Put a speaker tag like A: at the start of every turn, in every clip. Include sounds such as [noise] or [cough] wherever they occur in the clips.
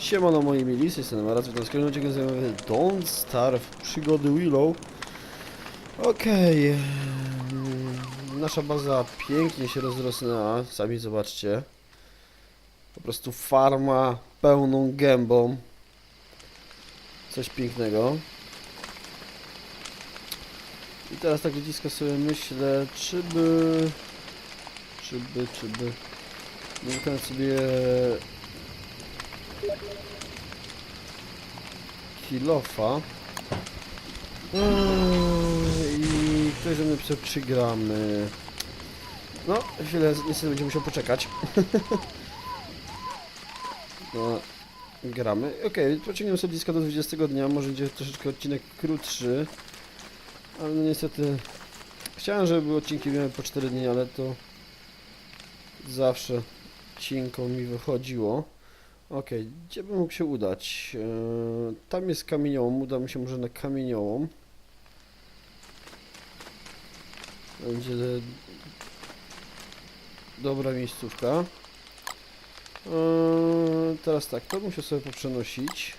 A: Siemano moi mili, z strony Maras, witam w kolejnym odcinku zajmowy Don't Starve, przygody Willow. Okej, em, nasza baza pięknie się rozrosnęła, sami zobaczcie. Po prostu farma pełną gębą. Coś pięknego. I teraz tak ludzisko sobie myślę, czy by... Czy by, czy by... Sobie kilofa. Eee, I ktoś ze pisał 3 gramy. No, chwilę, niestety będzie musiał poczekać. [laughs] no, gramy. Okej, okay, pociągniemy sobie blisko do 20 dnia, może będzie troszeczkę odcinek krótszy. Ale no niestety... Chciałem, żeby były odcinki miały po 4 dni, ale to... Zawsze cinką mi wychodziło. Okej, gdzie bym mógł się udać? Eee, tam jest kamieniołom, uda mi się może na kamieniołom. Będzie dobra miejscówka. Eee, teraz tak, to muszę sobie poprzenosić.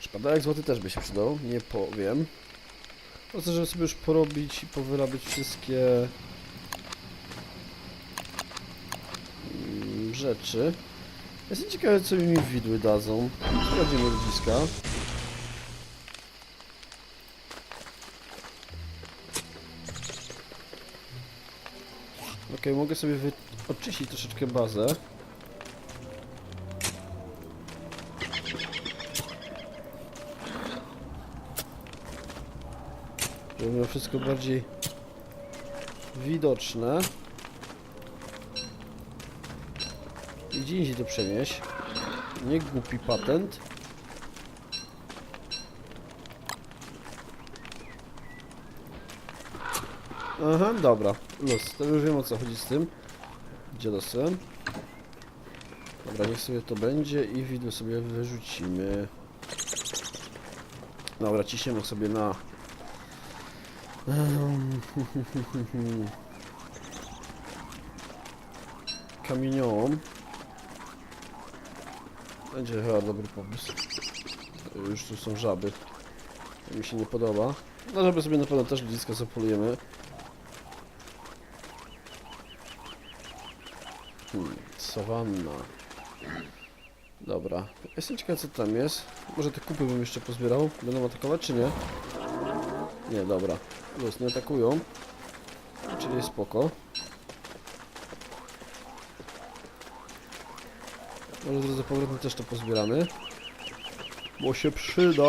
A: Szpadalek złoty też by się przydał, nie powiem. Po to, żeby sobie już porobić i powyrabiać wszystkie rzeczy. Jestem ciekawy, co mi widły dadzą. Sprawdzimy ludziska. Ok, mogę sobie oczyścić troszeczkę bazę. Żeby wszystko bardziej widoczne. I gdzie indziej to przenieść. Nie głupi patent. Aha, dobra. Luz, to już wiem o co chodzi z tym. Gdzie dostałem? Dobra, niech sobie to będzie i widły sobie wyrzucimy. Dobra, ciśniemy sobie na... [laughs] Kamieniołom. Będzie chyba dobry pomysł. Już tu są żaby. To mi się nie podoba. No żaby sobie na pewno też blisko zapolujemy. Hmm, sawanna. Dobra. Jestem ciekaw co tam jest. Może te kupy bym jeszcze pozbierał. Będą atakować czy nie? Nie, dobra. Luz, nie atakują. Czyli spoko. Może drodzy powrotnie też to pozbieramy. Bo się przyda.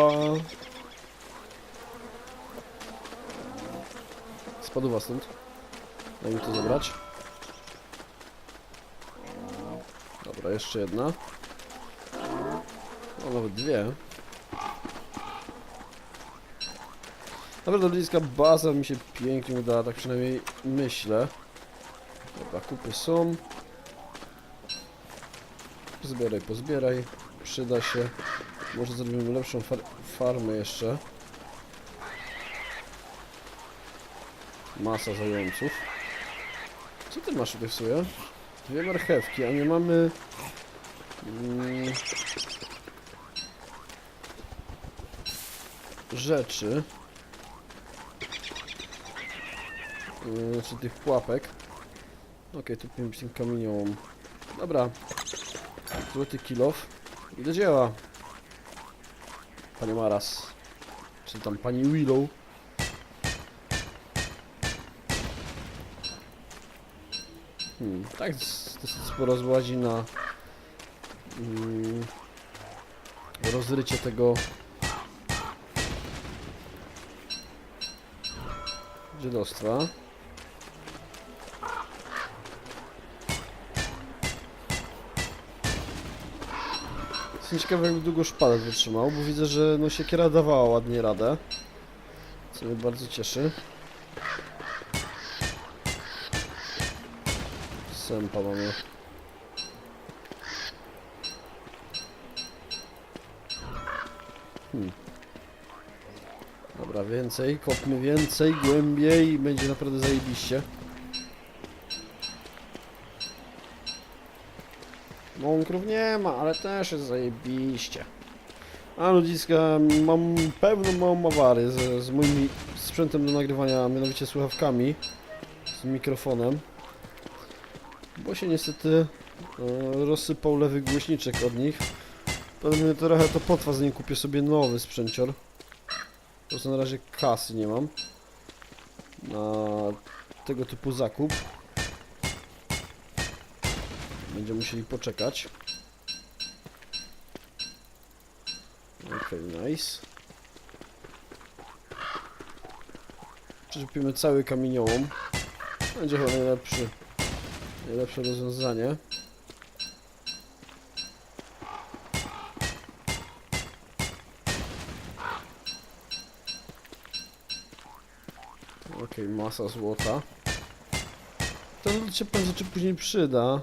A: Spadła stąd. Daj mi to zabrać. Dobra, jeszcze jedna. O, nawet dwie. Naprawdę bliska baza mi się pięknie udała, tak przynajmniej myślę. Dobra, kupy są. Zbieraj, pozbieraj. Przyda się. Może zrobimy lepszą far farmę jeszcze. Masa zająców. Co ty masz tutaj w sobie? Dwie marchewki, a nie mamy... Mm, rzeczy. Yy, Znaczy tych pułapek. Okej, tu powinien być ten kamieniołom. Dobra. Złoty kilof. I do dzieła. Panie Maras. Czy tam pani Willow. Hmm, tak, dosyć sporo złazi na mm, rozrycie tego dziadostwa. Jestem ciekawy jak długo szpalet wytrzymał, bo widzę, że no siekiera dawała ładnie radę. Co mnie bardzo cieszy. Sępa mamy. Hmm. Dobra, więcej, kopmy więcej, głębiej będzie naprawdę zajebiście. Mąkrów nie ma, ale też jest zajebiście. A ludziska, mam pewną małą awarię z, z moim sprzętem do nagrywania, mianowicie słuchawkami z mikrofonem. Bo się niestety e, rozsypał lewy głośniczek od nich. Pewnie trochę to potrwa, zanim kupię sobie nowy sprzęcior. Po prostu na razie kasy nie mam na tego typu zakup. Będziemy musieli poczekać. Okej, nice. Przyczepimy cały kamieniołom. Będzie chyba najlepszy, najlepsze rozwiązanie. Okej, masa złota. Lód się pewnie czy później przyda.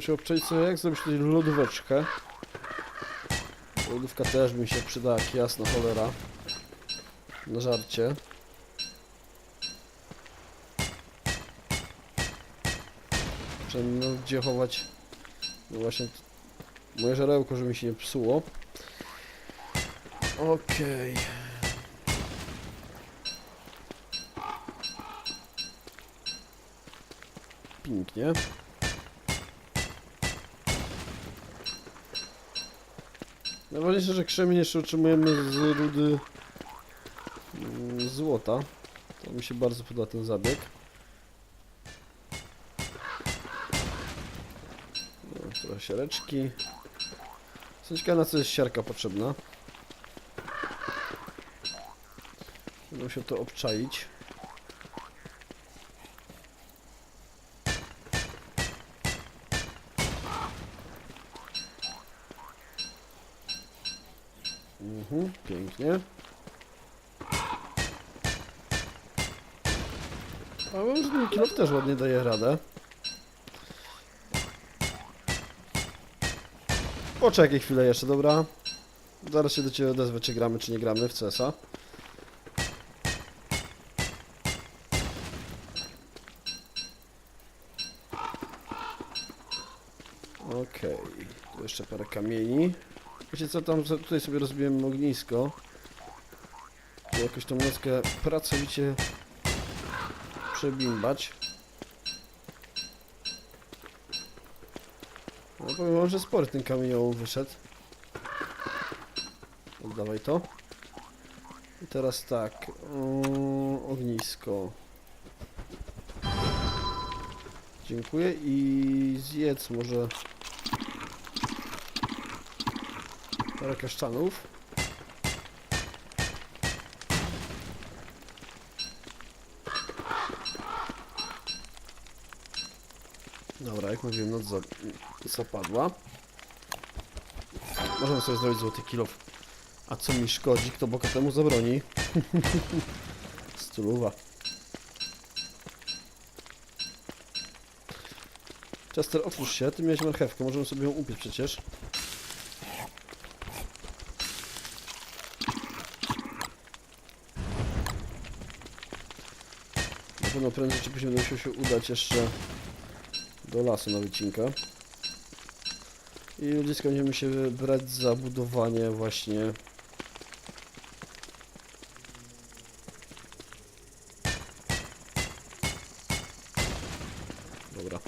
A: Się obczaić sobie jak zrobić tutaj lodóweczkę. Lodówka też mi się przyda, jak jasno cholera. Na żarcie. No, gdzie chować no właśnie moje żarełko, żeby mi się nie psuło. Okej. Pięknie. Najważniejsze, że krzemień jeszcze utrzymujemy z rudy mm, złota. To mi się bardzo podoba ten zabieg. No, trochę siareczki. Jestem na co jest siarka potrzebna. Będę musiał to obczaić. Mhm, pięknie. A może ten kilo też ładnie daje radę. Poczekaj chwilę jeszcze, dobra? Zaraz się do Ciebie odezwę, czy gramy, czy nie gramy w CESa. Okej, tu jeszcze parę kamieni. Wiecie co, tam tutaj sobie rozbiłem ognisko. Tu jakoś tą nockę pracowicie przebimbać. No powiem że spory ten kamieniołom wyszedł. Oddawaj to. I teraz tak, o, ognisko. Dziękuję i zjedz może kasztanów. Dobra, jak mówiłem, noc za, zapadła. Możemy sobie zrobić złoty kilof. A co mi szkodzi, kto boka temu zabroni? [laughs] Stuluwa. Chester, otwórz się, ty miałeś marchewkę, możemy sobie ją upiec przecież. Pewno prędzej czy później będzie musiał się udać jeszcze do lasu na wycinkę. I ludziska będziemy się brać za budowanie właśnie Dobra.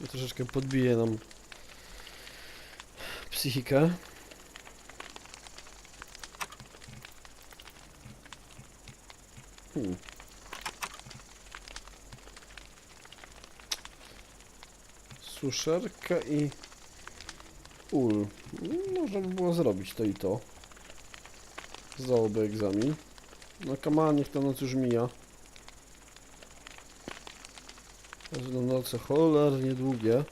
A: I troszeczkę podbije nam psychikę. Suszerka i ul. No, Można by było zrobić to i to. Zdałoby egzamin. No kama, niech ta noc już mija. Będą noce cholernie długie.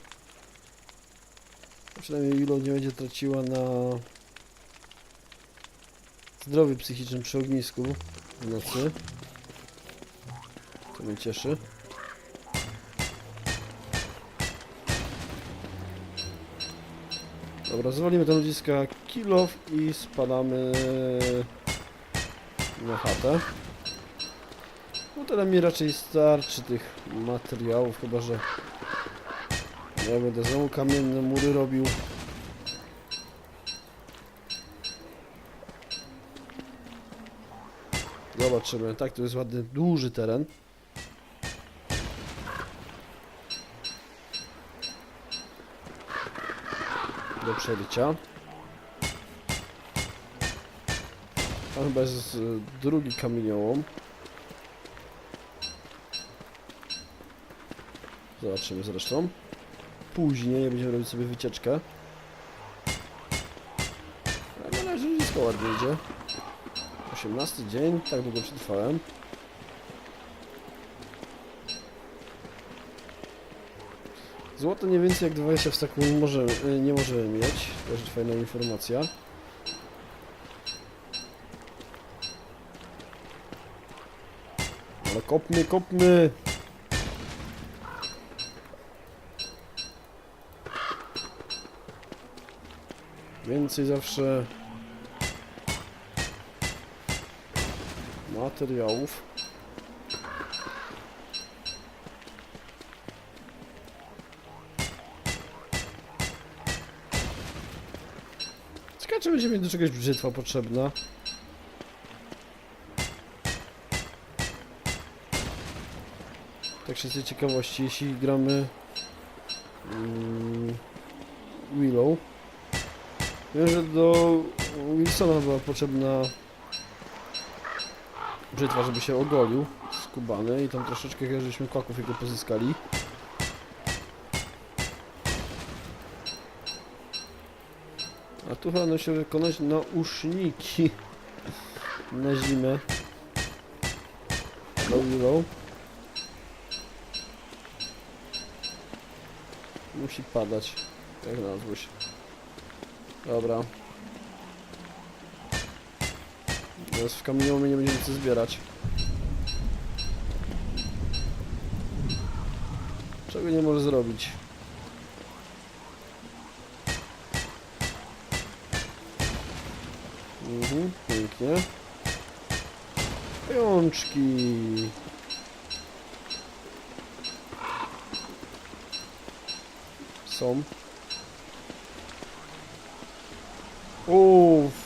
A: Przynajmniej Willow nie będzie traciła na zdrowiu psychicznym przy ognisku w nocy. To mnie cieszy. Dobra, zwolnimy te ludziska kilof i spadamy na chatę. No tyle mi raczej starczy tych materiałów, chyba że ja będę znowu kamienne mury robił. Zobaczymy. Tak, to jest ładny, duży teren. Do przebycia. Tam chyba jest drugi kamieniołom. Zobaczymy zresztą. Później będziemy robić sobie wycieczkę. Ale na razie wszystko ładnie idzie. 18 dzień, tak długo przetrwałem. Złoto nie więcej jak 20 w staku może, y, nie możemy mieć. Też fajna informacja. Ale kopmy, kopmy! Więcej zawsze materiałów. Będzie mi do czegoś brzytwa potrzebna. Tak się z ciekawości, jeśli gramy mm, Willow. Wiem, że do Wilsona była potrzebna brzytwa, żeby się ogolił skubany i tam troszeczkę żeśmy kłaków jego pozyskali. Chyba się wykonać nauszniki na zimę. Willow. Musi padać, jak na złość. Dobra. Teraz w kamieniomie nie będziemy co zbierać. Czego nie może zrobić? Mhm, pięknie. Pajączki. Są.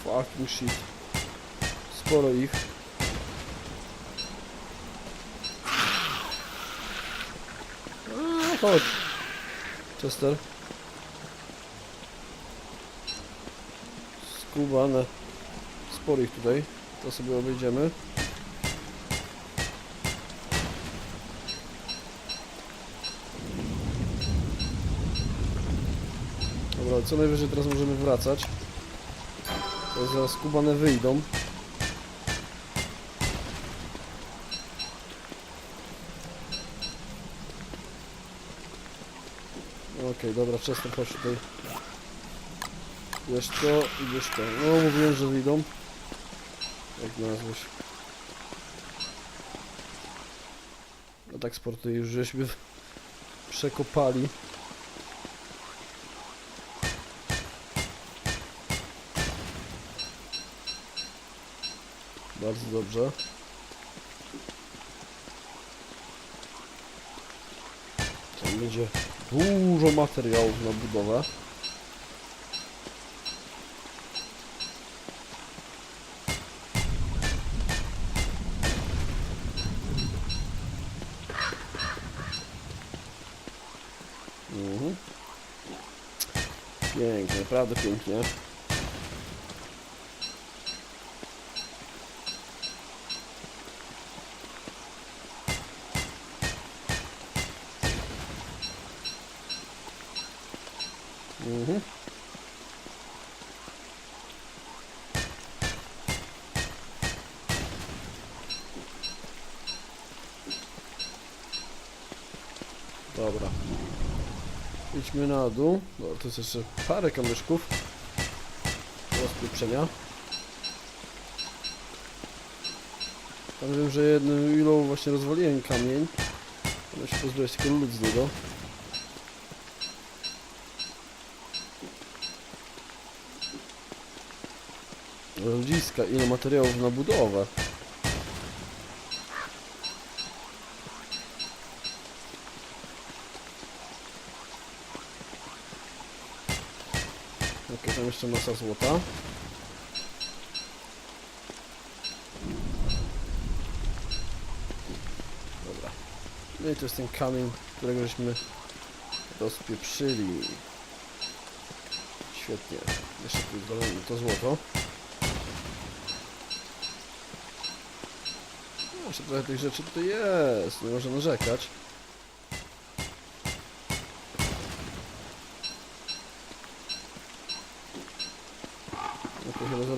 A: Fucking shit. Sporo ich. Chodź. Chester. Skubane. Sporo ich tutaj. To sobie obejdziemy. Dobra, co najwyżej teraz możemy wracać. To zaraz skubane wyjdą. Okej, dobra, Chester, chodź tutaj. Bierz to i to. No, mówiłem, że wyjdą. Nazwać. No tak sporty już żeśmy [laughs] przekopali. Bardzo dobrze. Tam będzie dużo materiałów na budowę. Mhm. Pięknie, naprawdę pięknie. Mhm. Dobra. Idźmy na dół. Dobra, to jest jeszcze parę kamyczków. Do rozpieprzenia. Tam wiem, że jednym ilą właśnie rozwaliłem kamień. Ale się pozbyłeś tylko lód z niego. Ludziska, ile materiałów na budowę. Okej, tam jeszcze masa złota. Dobra. No i to jest ten kamień, którego żeśmy rozpieprzyli. Świetnie. Jeszcze tu dolejmy to złoto. No, Jeszcze trochę tych rzeczy tutaj jest, nie można narzekać. No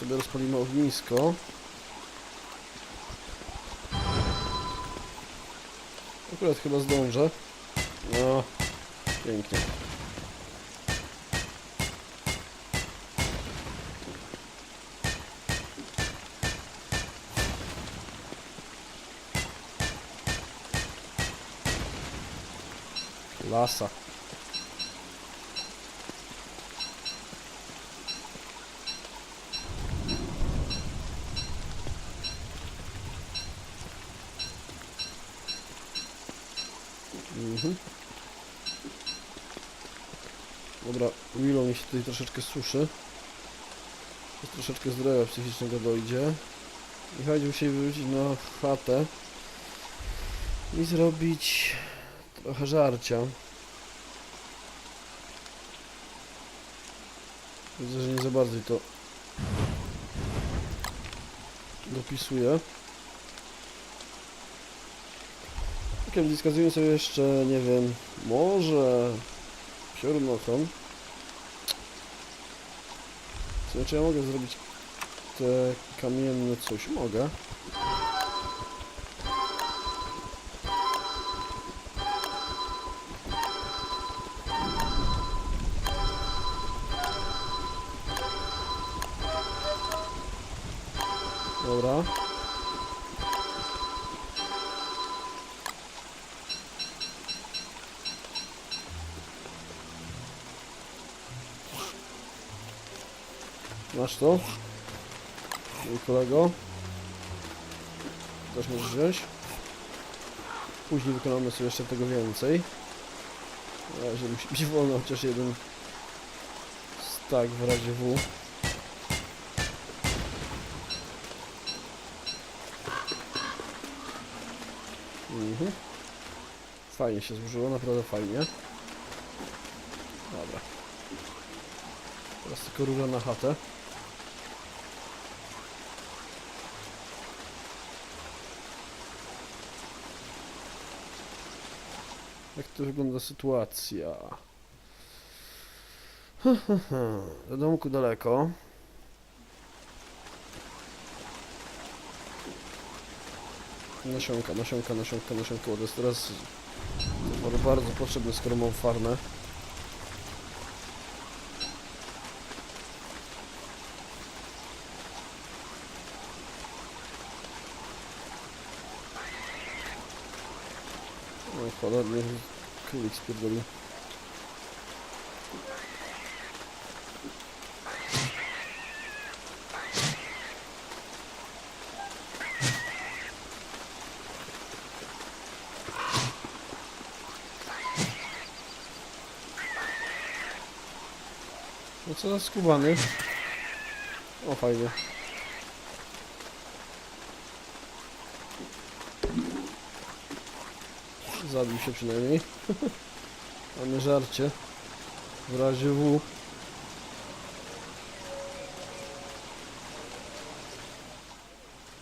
A: Sobie rozpalimy ognisko. Akurat chyba zdążę. No, pięknie. Lasa. Mhm. Dobra, Willow mi się tutaj troszeczkę suszy. Jest troszeczkę zdrowia psychicznego dojdzie. I chodzi musi wrócić na chatę i zrobić trochę żarcia. Widzę, że nie za bardzo to dopisuje. Ok, wskazuję sobie jeszcze, nie wiem, może piorunokon. Co, czy ja mogę zrobić te kamienne coś? Mogę. Masz to? Mój kolego. Też możesz wziąć. Później wykonamy sobie jeszcze tego więcej. Na razie musi być wolno chociaż jeden stack w razie W. Mhm. Fajnie się złożyło, naprawdę fajnie. Dobra. Teraz tylko rura na chatę. Jak to wygląda sytuacja? Do domku daleko. Nasionka, nasionka, nasionka, nasionka. To jest teraz bardzo, potrzebne, skoro mam farmę. Cholernie królik spierdolił. No co za skubany. O fajnie. Zabił się przynajmniej. [laughs] Mamy żarcie. W razie W.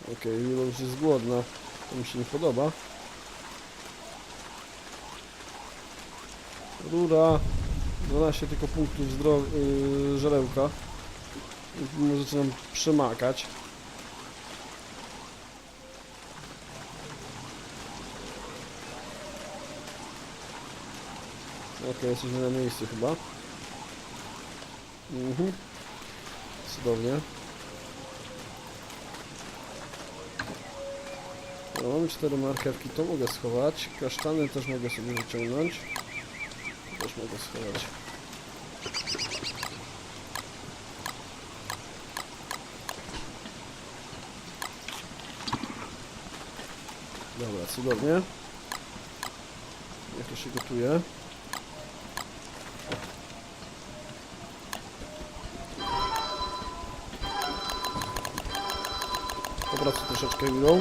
A: Okej, okay, już jest głodna. To mi się nie podoba. Rura. 12 tylko punktów zdro yy, żarełka. Już Zaczynam przemakać. Okej, jesteśmy na miejscu chyba. Mhm. Cudownie. No, mam cztery marchewki, to mogę schować. Kasztany też mogę sobie wyciągnąć. Też mogę schować. Dobra, cudownie. Jak to się gotuje? Popracuj troszeczkę minął.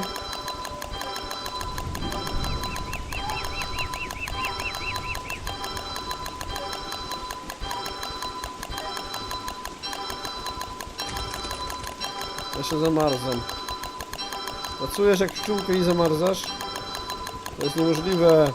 A: Ja się zamarzam. Pracujesz jak pszczółka i zamarzasz? To jest niemożliwe.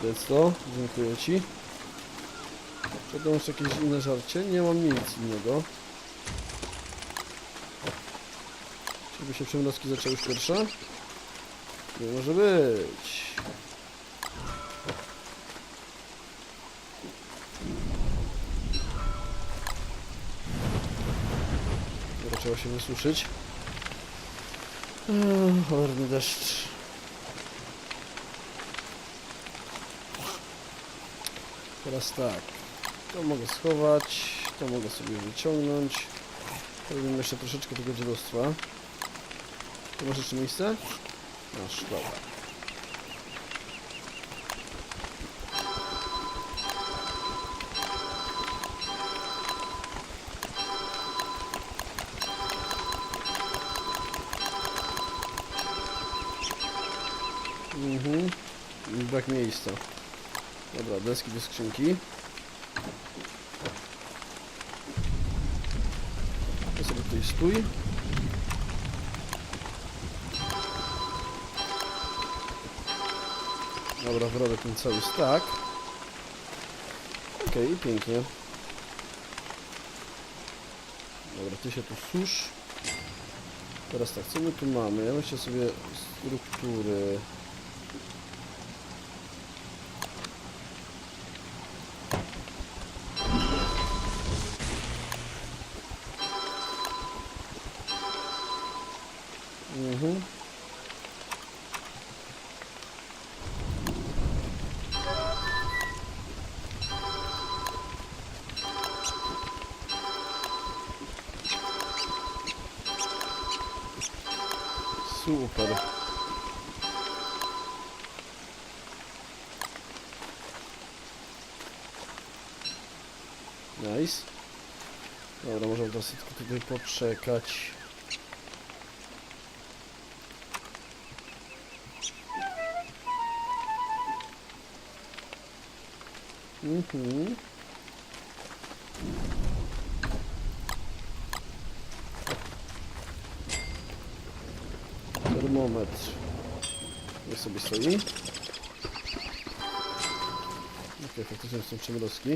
A: To, dziękuję Ci. Czy jeszcze jakieś inne żarcie? Nie mam nic innego. Czyżby się przymrozki zaczęły już pierwsze? Nie może być. Trzeba się wysuszyć. Eee, Cholerny deszcz. Teraz tak. To mogę schować, to mogę sobie wyciągnąć. Robimy jeszcze troszeczkę tego dziadostwa. Tu masz jeszcze miejsce? Masz, dobra. Mhm. Brak miejsca. Dobra, deski do skrzynki. To sobie tutaj stój. Dobra, wrobię ten cały stack. Okej, pięknie. Dobra, ty się tu susz. Teraz tak, co my tu mamy? Ja myślę sobie struktury. Super. Nice. Dobra, możemy tylko tutaj poczekać. Mhm. Termometr. Niech sobie stoi. Okej, faktycznie są przymrozki.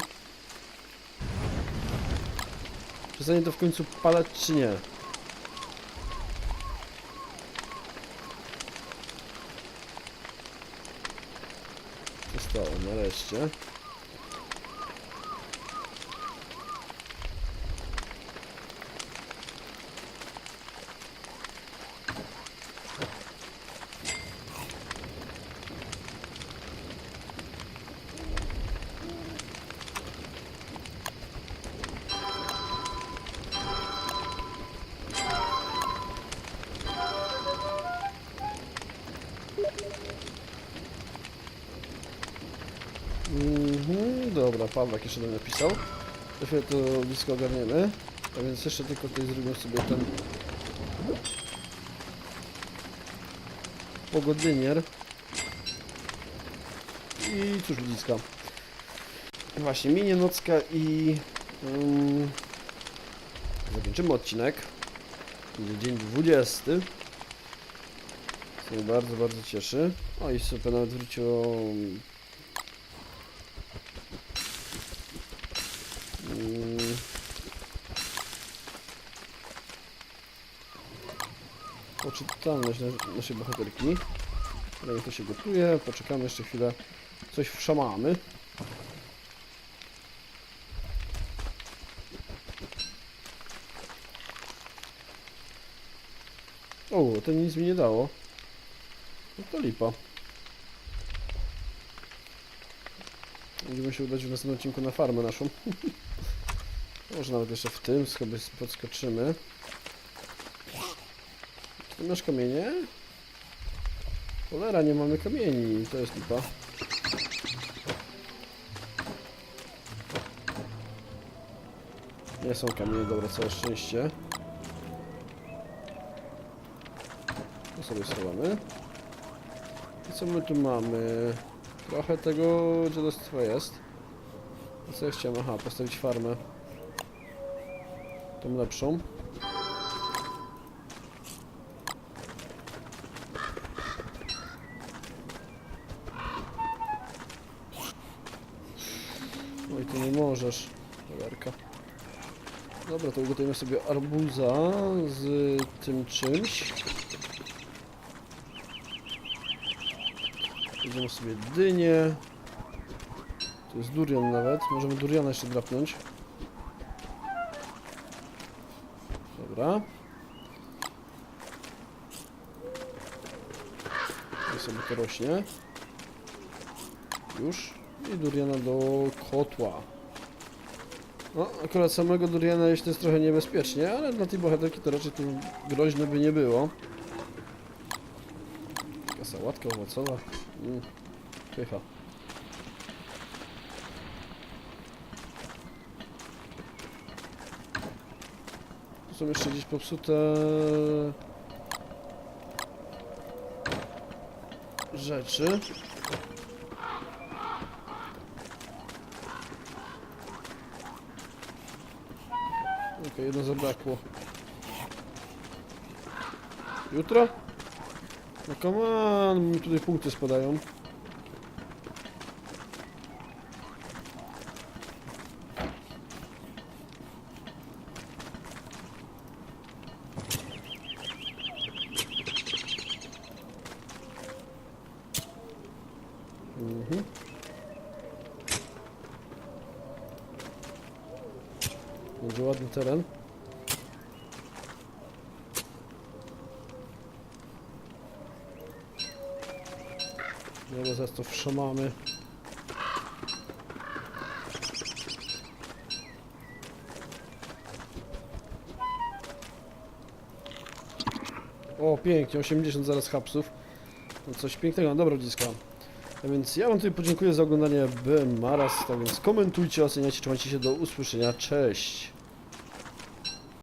A: Przestanie to w końcu palać, czy nie? Przestało, nareszcie. Pawlak jeszcze do mnie napisał. To chwilę to blisko ogarniemy. A więc jeszcze tylko tutaj zrobimy sobie ten pogodynier. I cóż bliska. Właśnie, minie nocka i um, zakończymy odcinek. Będzie dzień 20. Co mnie bardzo, bardzo cieszy. O i super, nawet wróciło... Poczytalność na- naszej bohaterki. Ale to się gotuje, poczekamy jeszcze chwilę. Coś wszamamy. O, to nic mi nie dało. No to lipa. Będziemy się udać w następnym odcinku na farmę naszą. [laughs] Może nawet jeszcze w tym sobie podskoczymy. Masz kamienie? Cholera, nie mamy kamieni, to jest lipa. Nie są kamienie, dobra, całe szczęście. To sobie schowamy. I co my tu mamy? Trochę tego dziadostwa jest. A co ja chciałem? Aha, postawić farmę. Tą lepszą. To ugotujemy sobie arbuza z tym czymś. Weźmiemy sobie dynię. To jest durian nawet. Możemy duriana jeszcze drapnąć. Dobra. I sobie to rośnie. Już. I duriana do kotła. No, akurat samego duriana to jest trochę niebezpiecznie, ale dla tej bohaterki to raczej tu groźne by nie było. Taka sałatka owocowa. Mm. Pycha. Tu są jeszcze gdzieś popsute rzeczy. Jedno zabrakło. Jutro? No come on, mi tutaj punkty spadają. Mhm. Będzie ładny teren. To wszamamy. O, pięknie, 80 zaraz hapsów. No coś pięknego, no dobra ludziska. A więc ja wam tutaj podziękuję za oglądanie BM Maras, tak więc komentujcie, oceniajcie, trzymajcie się do usłyszenia, cześć!